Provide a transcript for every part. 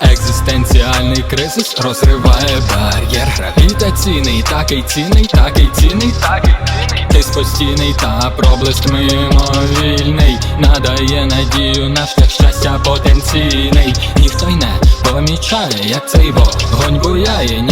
Екзистенціальний кризис розриває бар'єр. Гравітаційний, такий цінний, такий цінний, такий цінний. Тиск постійний та проблиск мимовільний. Надає надію на шлях щастя потенційний. Ніхто й не помічає, як цей вогонь буяє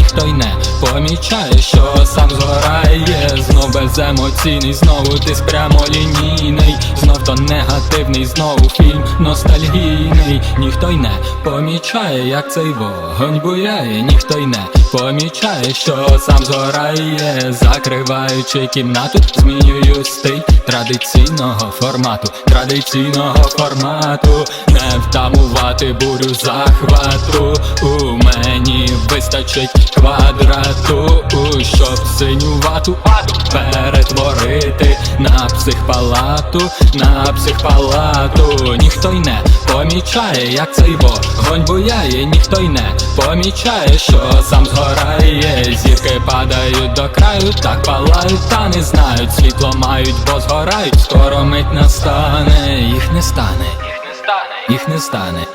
Помічає, що сам згорає. Знов беземоційний, знову тиск прямолінійний. Знов то негативний, знову фільм ностальгійний. Ніхто й не помічає, як цей вогонь буяє. Ніхто й не помічає, що сам згорає. Закриваючи кімнату, змінюю стиль традиційного формату, традиційного формату. Не втамувати бурю захвату. У мені вистачить квадрату Щоб синю вату перетворити на психпалату, на психпалату. Ніхто й не помічає, як цей вогонь буяє. Ніхто й не помічає, що сам згорає. Зірки падають до краю, так палають, та не знають. Світло мають, бо згорають, скоро мить настане, їх не стане, їх не стане,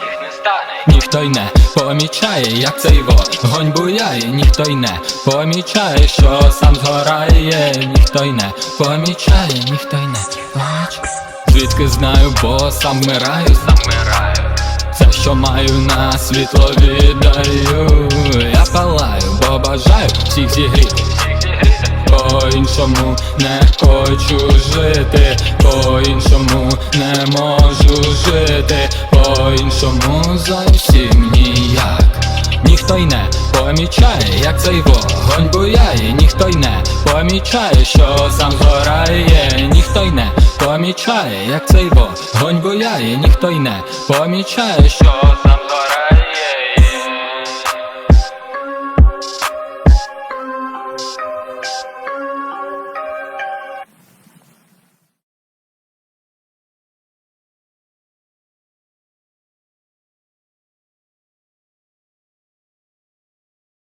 Ніхто й не помічає, як цей вогонь буяє, ніхто й не помічає, що сам згорає, ніхто й не помічає, ніхто й не помічає. Звідки знаю, бо сам вмираю, сам вмираю. Все, що маю на світло віддаю. Я палаю, бо бажаю всіх зігріти. По-іншому не хочу жити, по-іншому не можу жити, по-іншому зовсім ніяк. Ніхто й не помічає, як цей вогонь буяє, ніхто й не помічає, що сам згорає, ніхто й не помічає, як цей вогонь буяє, ніхто й не помічає, що сам.